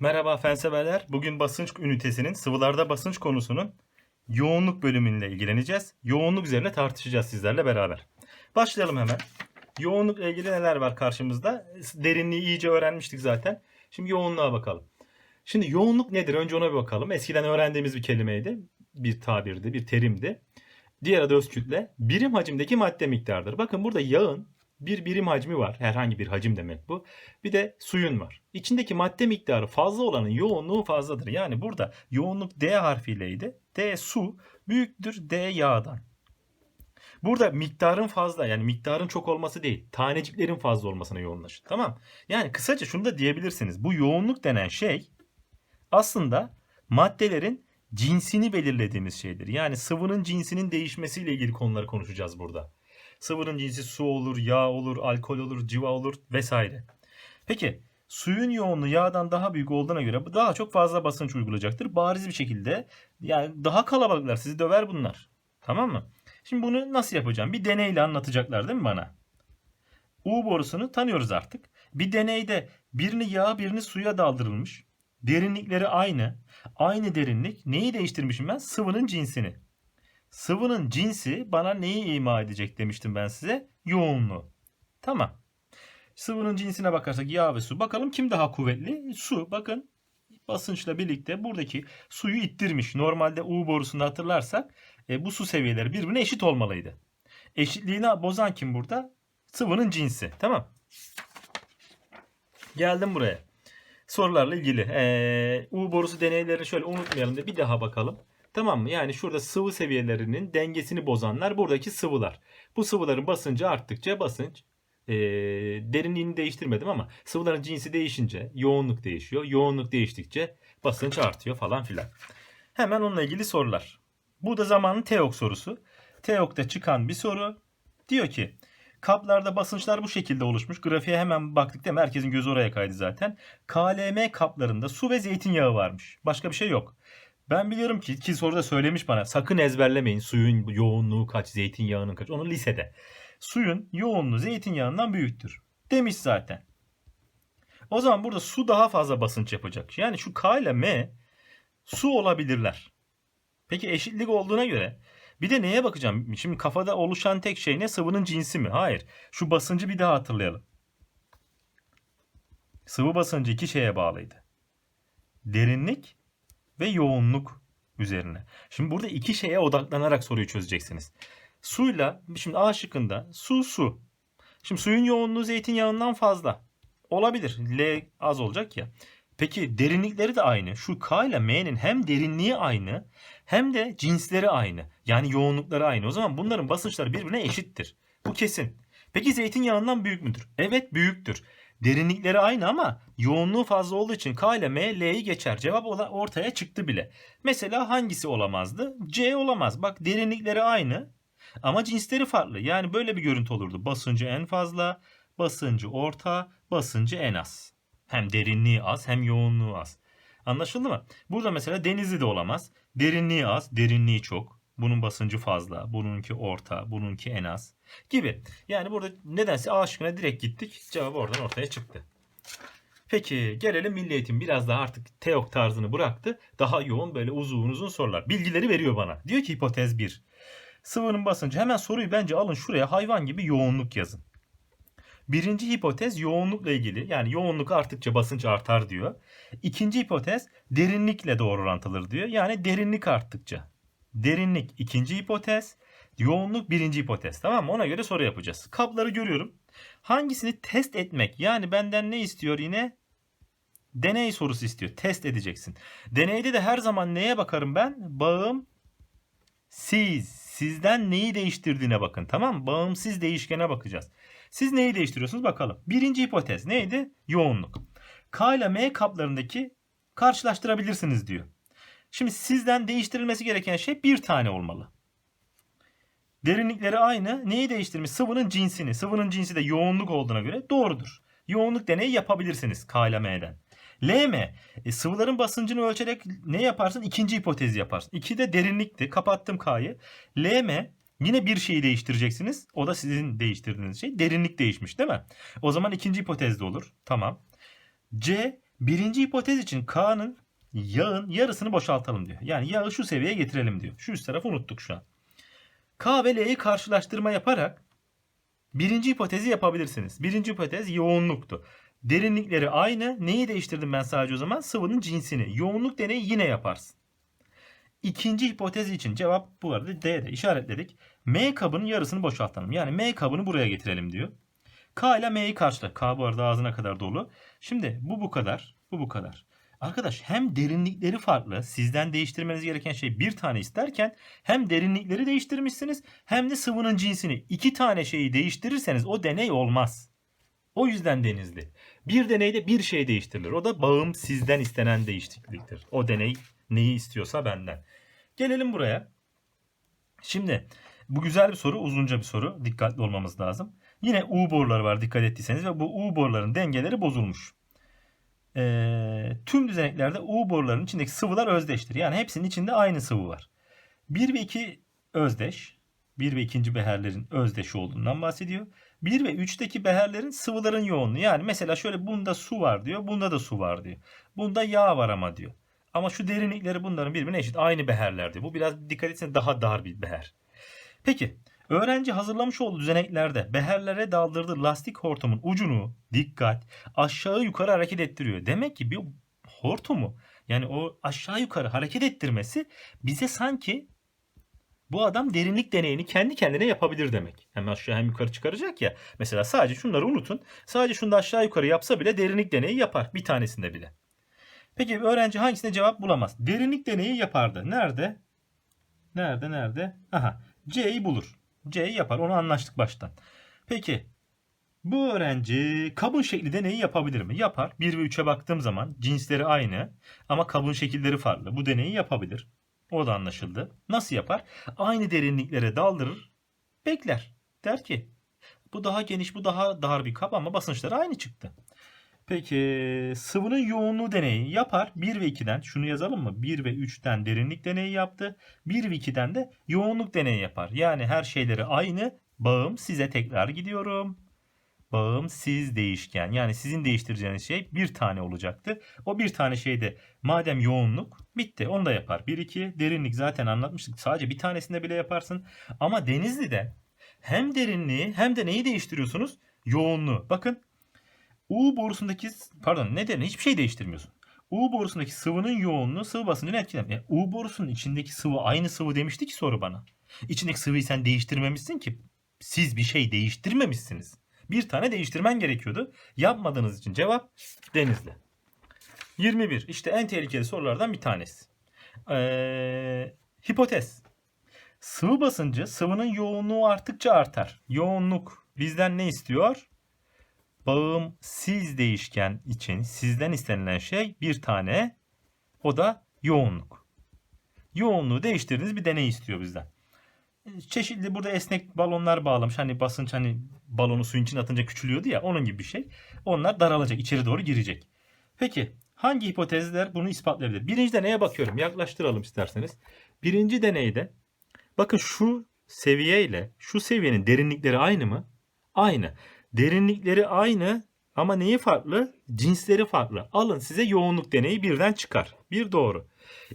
Merhaba fen severler. Bugün basınç ünitesinin sıvılarda basınç konusunun yoğunluk bölümüyle ilgileneceğiz. Yoğunluk üzerine tartışacağız sizlerle beraber. Başlayalım hemen. Yoğunlukla ilgili neler var karşımızda? Derinliği iyice öğrenmiştik zaten. Şimdi yoğunluğa bakalım. Şimdi yoğunluk nedir? Önce ona bir bakalım. Eskiden öğrendiğimiz bir kelimeydi. Bir tabirdi, bir terimdi. Diğer adı öz kütle. Birim hacimdeki madde miktarıdır. Bakın burada yağın bir birim hacmi var. Herhangi bir hacim demek bu. Bir de suyun var. İçindeki madde miktarı fazla olanın yoğunluğu fazladır. Yani burada yoğunluk D harfiyleydi. D su büyüktür D yağdan. Burada miktarın fazla yani miktarın çok olması değil. Taneciklerin fazla olmasına yoğunlaşır. Tamam. Yani kısaca şunu da diyebilirsiniz. Bu yoğunluk denen şey aslında maddelerin cinsini belirlediğimiz şeydir. Yani sıvının cinsinin değişmesiyle ilgili konuları konuşacağız burada. Sıvının cinsi su olur, yağ olur, alkol olur, civa olur vesaire. Peki suyun yoğunluğu yağdan daha büyük olduğuna göre daha çok fazla basınç uygulayacaktır. Bariz bir şekilde yani daha kalabalıklar sizi döver bunlar. Tamam mı? Şimdi bunu nasıl yapacağım? Bir deneyle anlatacaklar değil mi bana? U borusunu tanıyoruz artık. Bir deneyde birini yağa birini suya daldırılmış. Derinlikleri aynı. Aynı derinlik. Neyi değiştirmişim ben? Sıvının cinsini. Sıvının cinsi bana neyi ima edecek demiştim ben size? Yoğunluğu. Tamam. Sıvının cinsine bakarsak yağ ve su. Bakalım kim daha kuvvetli? Su. Bakın basınçla birlikte buradaki suyu ittirmiş. Normalde U borusunda hatırlarsak e, bu su seviyeleri birbirine eşit olmalıydı. Eşitliğini bozan kim burada? Sıvının cinsi. Tamam. Geldim buraya. Sorularla ilgili. Ee, U borusu deneylerini şöyle unutmayalım da bir daha bakalım. Tamam mı? Yani şurada sıvı seviyelerinin dengesini bozanlar buradaki sıvılar. Bu sıvıların basıncı arttıkça basınç e, derinliğini değiştirmedim ama sıvıların cinsi değişince yoğunluk değişiyor. Yoğunluk değiştikçe basınç artıyor falan filan. Hemen onunla ilgili sorular. Bu da zamanın TEOK sorusu. TEOK'ta çıkan bir soru. Diyor ki kaplarda basınçlar bu şekilde oluşmuş. Grafiğe hemen baktık değil mi? Herkesin gözü oraya kaydı zaten. KLM kaplarında su ve zeytinyağı varmış. Başka bir şey yok. Ben biliyorum ki ki soruda söylemiş bana sakın ezberlemeyin suyun yoğunluğu kaç, zeytinyağının kaç. Onu lisede. Suyun yoğunluğu zeytinyağından büyüktür. Demiş zaten. O zaman burada su daha fazla basınç yapacak. Yani şu K ile M su olabilirler. Peki eşitlik olduğuna göre bir de neye bakacağım? Şimdi kafada oluşan tek şey ne? Sıvının cinsi mi? Hayır. Şu basıncı bir daha hatırlayalım. Sıvı basıncı iki şeye bağlıydı. Derinlik ve yoğunluk üzerine. Şimdi burada iki şeye odaklanarak soruyu çözeceksiniz. Suyla, şimdi A şıkkında su su. Şimdi suyun yoğunluğu zeytinyağından fazla. Olabilir. L az olacak ya. Peki derinlikleri de aynı. Şu K ile M'nin hem derinliği aynı hem de cinsleri aynı. Yani yoğunlukları aynı. O zaman bunların basınçları birbirine eşittir. Bu kesin. Peki zeytinyağından büyük müdür? Evet büyüktür. Derinlikleri aynı ama yoğunluğu fazla olduğu için K ile M L'yi geçer. Cevap ortaya çıktı bile. Mesela hangisi olamazdı? C olamaz. Bak derinlikleri aynı ama cinsleri farklı. Yani böyle bir görüntü olurdu. Basıncı en fazla, basıncı orta, basıncı en az. Hem derinliği az hem yoğunluğu az. Anlaşıldı mı? Burada mesela denizli de olamaz. Derinliği az, derinliği çok. Bunun basıncı fazla, bununki orta, bununki en az gibi. Yani burada nedense A şıkkına direkt gittik. Cevap oradan ortaya çıktı. Peki gelelim Milli Eğitim biraz daha artık teok tarzını bıraktı. Daha yoğun böyle uzun uzun sorular. Bilgileri veriyor bana. Diyor ki hipotez 1. Sıvının basıncı. Hemen soruyu bence alın şuraya hayvan gibi yoğunluk yazın. Birinci hipotez yoğunlukla ilgili. Yani yoğunluk arttıkça basınç artar diyor. İkinci hipotez derinlikle doğru orantılıdır diyor. Yani derinlik arttıkça. Derinlik ikinci hipotez. Yoğunluk birinci hipotez. Tamam mı? Ona göre soru yapacağız. Kapları görüyorum. Hangisini test etmek? Yani benden ne istiyor yine? Deney sorusu istiyor. Test edeceksin. Deneyde de her zaman neye bakarım ben? Bağım siz. Sizden neyi değiştirdiğine bakın. Tamam mı? Bağımsız değişkene bakacağız. Siz neyi değiştiriyorsunuz bakalım. Birinci hipotez neydi? Yoğunluk. K ile M kaplarındaki karşılaştırabilirsiniz diyor. Şimdi sizden değiştirilmesi gereken şey bir tane olmalı. Derinlikleri aynı. Neyi değiştirmiş? Sıvının cinsini. Sıvının cinsi de yoğunluk olduğuna göre doğrudur. Yoğunluk deneyi yapabilirsiniz K ile M'den. LM e, sıvıların basıncını ölçerek ne yaparsın? İkinci hipotezi yaparsın. İki de derinlikti. Kapattım K'yı. LM yine bir şeyi değiştireceksiniz. O da sizin değiştirdiğiniz şey. Derinlik değişmiş değil mi? O zaman ikinci hipotez de olur. Tamam. C Birinci hipotez için K'nın yağın yarısını boşaltalım diyor. Yani yağı şu seviyeye getirelim diyor. Şu üst tarafı unuttuk şu an. K ve L'yi karşılaştırma yaparak birinci hipotezi yapabilirsiniz. Birinci hipotez yoğunluktu. Derinlikleri aynı. Neyi değiştirdim ben sadece o zaman? Sıvının cinsini. Yoğunluk deneyi yine yaparsın. İkinci hipotez için cevap bu arada D'de işaretledik. M kabının yarısını boşaltalım. Yani M kabını buraya getirelim diyor. K ile M'yi karşıla. K bu arada ağzına kadar dolu. Şimdi bu bu kadar. Bu bu kadar. Arkadaş hem derinlikleri farklı. Sizden değiştirmeniz gereken şey bir tane isterken hem derinlikleri değiştirmişsiniz hem de sıvının cinsini. iki tane şeyi değiştirirseniz o deney olmaz. O yüzden denizli. Bir deneyde bir şey değiştirilir. O da bağım sizden istenen değişikliktir. O deney neyi istiyorsa benden. Gelelim buraya. Şimdi bu güzel bir soru, uzunca bir soru. Dikkatli olmamız lazım. Yine U boruları var dikkat ettiyseniz ve bu U boruların dengeleri bozulmuş. Ee, tüm düzeneklerde U borularının içindeki sıvılar özdeştir. Yani hepsinin içinde aynı sıvı var. 1 ve 2 özdeş. 1 ve 2. beherlerin özdeş olduğundan bahsediyor. 1 ve 3'teki beherlerin sıvıların yoğunluğu. Yani mesela şöyle bunda su var diyor. Bunda da su var diyor. Bunda yağ var ama diyor. Ama şu derinlikleri bunların birbirine eşit. Aynı beherler diyor. Bu biraz dikkat etseniz daha dar bir beher. Peki öğrenci hazırlamış olduğu düzeneklerde beherlere daldırdığı lastik hortumun ucunu dikkat aşağı yukarı hareket ettiriyor. Demek ki bir hortumu yani o aşağı yukarı hareket ettirmesi bize sanki bu adam derinlik deneyini kendi kendine yapabilir demek. Hem aşağı hem yukarı çıkaracak ya. Mesela sadece şunları unutun. Sadece şunu da aşağı yukarı yapsa bile derinlik deneyi yapar. Bir tanesinde bile. Peki öğrenci hangisine cevap bulamaz? Derinlik deneyi yapardı. Nerede? Nerede? Nerede? Aha. C'yi bulur. C'yi yapar. Onu anlaştık baştan. Peki bu öğrenci kabın şekli deneyi yapabilir mi? Yapar. 1 ve 3'e baktığım zaman cinsleri aynı ama kabın şekilleri farklı. Bu deneyi yapabilir. O da anlaşıldı. Nasıl yapar? Aynı derinliklere daldırır. Bekler. Der ki bu daha geniş bu daha dar bir kap ama basınçları aynı çıktı. Peki sıvının yoğunluğu deneyi yapar. 1 ve 2'den şunu yazalım mı? 1 ve 3'ten derinlik deneyi yaptı. 1 ve 2'den de yoğunluk deneyi yapar. Yani her şeyleri aynı. Bağım size tekrar gidiyorum. Bağım siz değişken. Yani sizin değiştireceğiniz şey bir tane olacaktı. O bir tane şeyde madem yoğunluk bitti. Onu da yapar. 1 2 derinlik zaten anlatmıştık. Sadece bir tanesinde bile yaparsın. Ama Denizli'de hem derinliği hem de neyi değiştiriyorsunuz? Yoğunluğu. Bakın U borusundaki pardon ne derin hiçbir şey değiştirmiyorsun. U borusundaki sıvının yoğunluğu sıvı basıncını etkilemiyor. Yani U borusunun içindeki sıvı aynı sıvı demişti ki soru bana. İçindeki sıvıyı sen değiştirmemişsin ki. Siz bir şey değiştirmemişsiniz. Bir tane değiştirmen gerekiyordu. Yapmadığınız için cevap Denizli. 21. İşte en tehlikeli sorulardan bir tanesi. Ee, hipotez. Sıvı basıncı sıvının yoğunluğu arttıkça artar. Yoğunluk bizden ne istiyor? Bağımsız değişken için sizden istenilen şey bir tane o da yoğunluk. Yoğunluğu değiştirdiğiniz bir deney istiyor bizden. Çeşitli burada esnek balonlar bağlamış. Hani basınç hani balonu suyun içine atınca küçülüyordu ya onun gibi bir şey. Onlar daralacak içeri doğru girecek. Peki hangi hipotezler bunu ispatlayabilir? Birinci deneye bakıyorum. Yaklaştıralım isterseniz. Birinci deneyde bakın şu seviyeyle şu seviyenin derinlikleri aynı mı? Aynı. Derinlikleri aynı ama neyi farklı? Cinsleri farklı. Alın size yoğunluk deneyi birden çıkar. Bir doğru.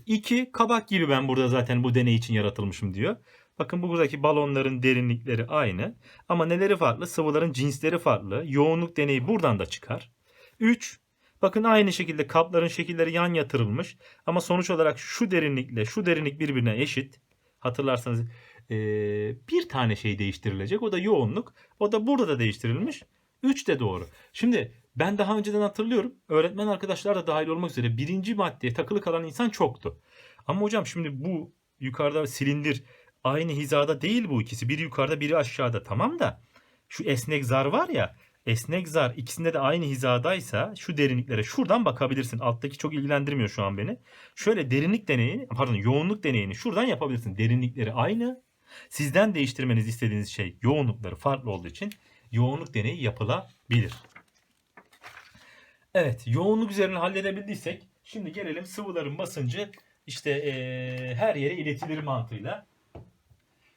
İki kabak gibi ben burada zaten bu deney için yaratılmışım diyor. Bakın buradaki balonların derinlikleri aynı. Ama neleri farklı? Sıvıların cinsleri farklı. Yoğunluk deneyi buradan da çıkar. 3. Bakın aynı şekilde kapların şekilleri yan yatırılmış. Ama sonuç olarak şu derinlikle şu derinlik birbirine eşit. Hatırlarsanız ee, bir tane şey değiştirilecek. O da yoğunluk. O da burada da değiştirilmiş. 3 de doğru. Şimdi ben daha önceden hatırlıyorum. Öğretmen arkadaşlar da dahil olmak üzere birinci maddeye takılı kalan insan çoktu. Ama hocam şimdi bu yukarıda silindir aynı hizada değil bu ikisi. Biri yukarıda biri aşağıda tamam da şu esnek zar var ya esnek zar ikisinde de aynı hizadaysa şu derinliklere şuradan bakabilirsin. Alttaki çok ilgilendirmiyor şu an beni. Şöyle derinlik deneyini pardon yoğunluk deneyini şuradan yapabilirsin. Derinlikleri aynı. Sizden değiştirmenizi istediğiniz şey yoğunlukları farklı olduğu için yoğunluk deneyi yapılabilir. Evet yoğunluk üzerine halledebildiysek şimdi gelelim sıvıların basıncı işte ee, her yere iletilir mantığıyla.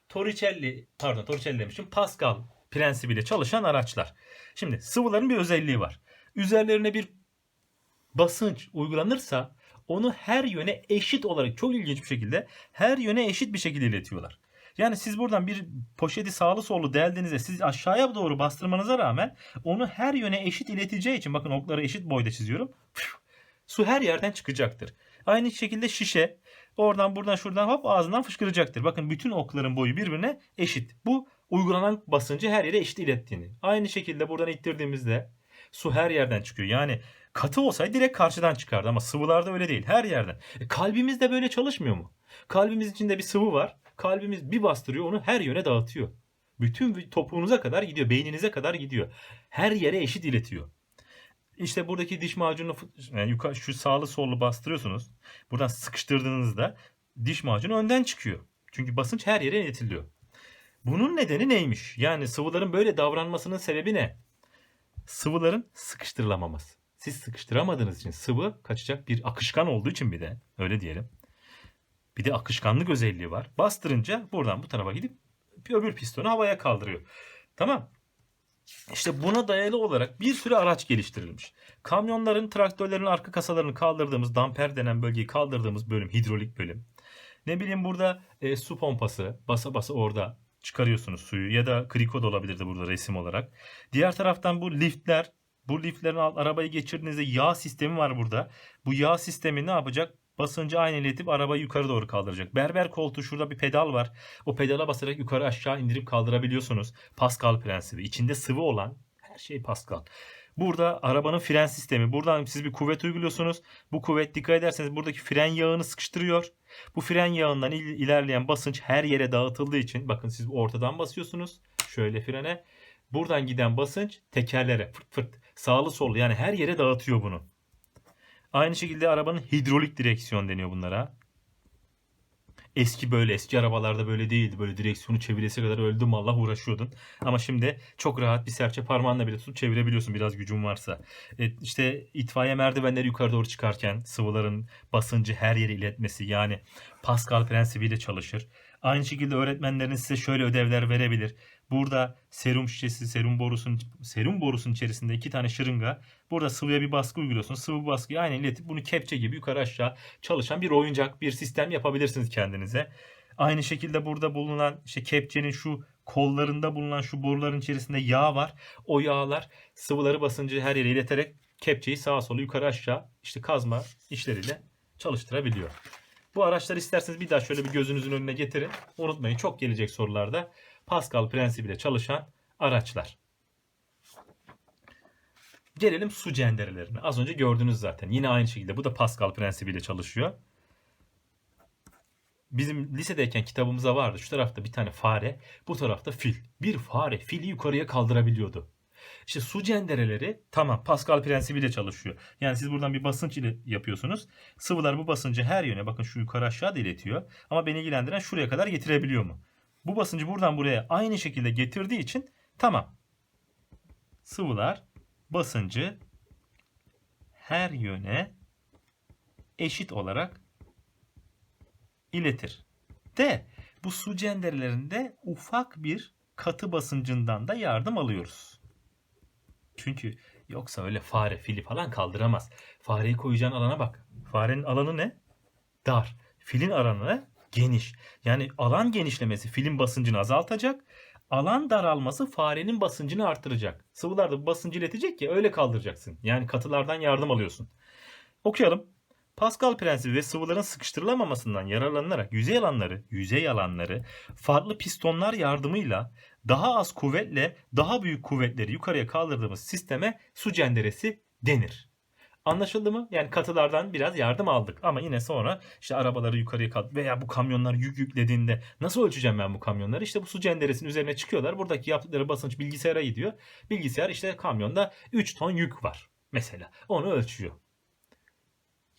Torricelli pardon Torricelli demişim Pascal prensibiyle çalışan araçlar. Şimdi sıvıların bir özelliği var. Üzerlerine bir basınç uygulanırsa onu her yöne eşit olarak çok ilginç bir şekilde her yöne eşit bir şekilde iletiyorlar. Yani siz buradan bir poşeti sağlı sollu deldiğinizde siz aşağıya doğru bastırmanıza rağmen onu her yöne eşit ileteceği için bakın okları eşit boyda çiziyorum. Su her yerden çıkacaktır. Aynı şekilde şişe oradan buradan şuradan hop ağzından fışkıracaktır. Bakın bütün okların boyu birbirine eşit. Bu uygulanan basıncı her yere eşit ilettiğini. Aynı şekilde buradan ittirdiğimizde su her yerden çıkıyor. Yani katı olsaydı direkt karşıdan çıkardı ama sıvılarda öyle değil. Her yerden. E, kalbimiz de böyle çalışmıyor mu? Kalbimiz içinde bir sıvı var. Kalbimiz bir bastırıyor onu her yöne dağıtıyor. Bütün topuğunuza kadar gidiyor. Beyninize kadar gidiyor. Her yere eşit iletiyor. İşte buradaki diş macunu yani yukarı şu sağlı sollu bastırıyorsunuz. Buradan sıkıştırdığınızda diş macunu önden çıkıyor. Çünkü basınç her yere iletiliyor. Bunun nedeni neymiş? Yani sıvıların böyle davranmasının sebebi ne? Sıvıların sıkıştırılamaması. Siz sıkıştıramadığınız için sıvı kaçacak bir akışkan olduğu için bir de öyle diyelim. Bir de akışkanlık özelliği var. Bastırınca buradan bu tarafa gidip öbür pistonu havaya kaldırıyor. Tamam. İşte buna dayalı olarak bir sürü araç geliştirilmiş. Kamyonların, traktörlerin arka kasalarını kaldırdığımız, damper denen bölgeyi kaldırdığımız bölüm, hidrolik bölüm. Ne bileyim burada e, su pompası, basa basa orada çıkarıyorsunuz suyu ya da kriko da olabilirdi burada resim olarak. Diğer taraftan bu liftler, bu liftlerin alt arabayı geçirdiğinizde yağ sistemi var burada. Bu yağ sistemi ne yapacak? Basıncı aynı iletip arabayı yukarı doğru kaldıracak. Berber koltuğu şurada bir pedal var. O pedala basarak yukarı aşağı indirip kaldırabiliyorsunuz. Pascal prensibi. İçinde sıvı olan her şey Pascal. Burada arabanın fren sistemi. Buradan siz bir kuvvet uyguluyorsunuz. Bu kuvvet dikkat ederseniz buradaki fren yağını sıkıştırıyor. Bu fren yağından il- ilerleyen basınç her yere dağıtıldığı için bakın siz ortadan basıyorsunuz. Şöyle frene. Buradan giden basınç tekerlere fırt fırt sağlı sollu yani her yere dağıtıyor bunu. Aynı şekilde arabanın hidrolik direksiyon deniyor bunlara. Eski böyle eski arabalarda böyle değildi. Böyle direksiyonu çeviresi kadar öldüm Allah uğraşıyordun. Ama şimdi çok rahat bir serçe parmağınla bile tutup çevirebiliyorsun biraz gücün varsa. E, işte itfaiye merdivenleri yukarı doğru çıkarken sıvıların basıncı her yere iletmesi yani Pascal prensibiyle çalışır. Aynı şekilde öğretmenlerin size şöyle ödevler verebilir. Burada serum şişesi, serum borusunun serum borusunun içerisinde iki tane şırınga. Burada sıvıya bir baskı uyguluyorsunuz. Sıvı baskıyı aynen iletip bunu kepçe gibi yukarı aşağı çalışan bir oyuncak, bir sistem yapabilirsiniz kendinize. Aynı şekilde burada bulunan işte kepçenin şu kollarında bulunan şu boruların içerisinde yağ var. O yağlar sıvıları basıncı her yere ileterek kepçeyi sağa sola yukarı aşağı işte kazma işleriyle çalıştırabiliyor. Bu araçları isterseniz bir daha şöyle bir gözünüzün önüne getirin. Unutmayın çok gelecek sorularda. Pascal prensibiyle çalışan araçlar. Gelelim su cenderelerine. Az önce gördünüz zaten. Yine aynı şekilde bu da Pascal prensibiyle çalışıyor. Bizim lisedeyken kitabımıza vardı. Şu tarafta bir tane fare, bu tarafta fil. Bir fare fili yukarıya kaldırabiliyordu. İşte su cendereleri tamam Pascal prensibiyle çalışıyor. Yani siz buradan bir basınç ile yapıyorsunuz. Sıvılar bu basıncı her yöne bakın şu yukarı aşağı da iletiyor. Ama beni ilgilendiren şuraya kadar getirebiliyor mu? Bu basıncı buradan buraya aynı şekilde getirdiği için tamam. Sıvılar basıncı her yöne eşit olarak iletir. De bu su cenderelerinde ufak bir katı basıncından da yardım alıyoruz. Çünkü yoksa öyle fare fili falan kaldıramaz. Fareyi koyacağın alana bak. Farenin alanı ne? Dar. Filin alanı geniş. Yani alan genişlemesi filin basıncını azaltacak. Alan daralması farenin basıncını arttıracak. Sıvılarda bu basıncı iletecek ki öyle kaldıracaksın. Yani katılardan yardım alıyorsun. Okuyalım. Pascal prensibi ve sıvıların sıkıştırılamamasından yararlanarak yüzey alanları, yüzey alanları farklı pistonlar yardımıyla daha az kuvvetle daha büyük kuvvetleri yukarıya kaldırdığımız sisteme su cenderesi denir. Anlaşıldı mı? Yani katılardan biraz yardım aldık ama yine sonra işte arabaları yukarıya kaldı veya bu kamyonlar yük yüklediğinde nasıl ölçeceğim ben bu kamyonları? İşte bu su cenderesinin üzerine çıkıyorlar. Buradaki yaptıkları basınç bilgisayara gidiyor. Bilgisayar işte kamyonda 3 ton yük var mesela. Onu ölçüyor.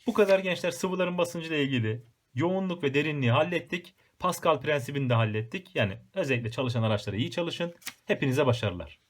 Bu kadar gençler sıvıların basıncıyla ilgili yoğunluk ve derinliği hallettik. Pascal prensibini de hallettik. Yani özellikle çalışan araçlara iyi çalışın. Hepinize başarılar.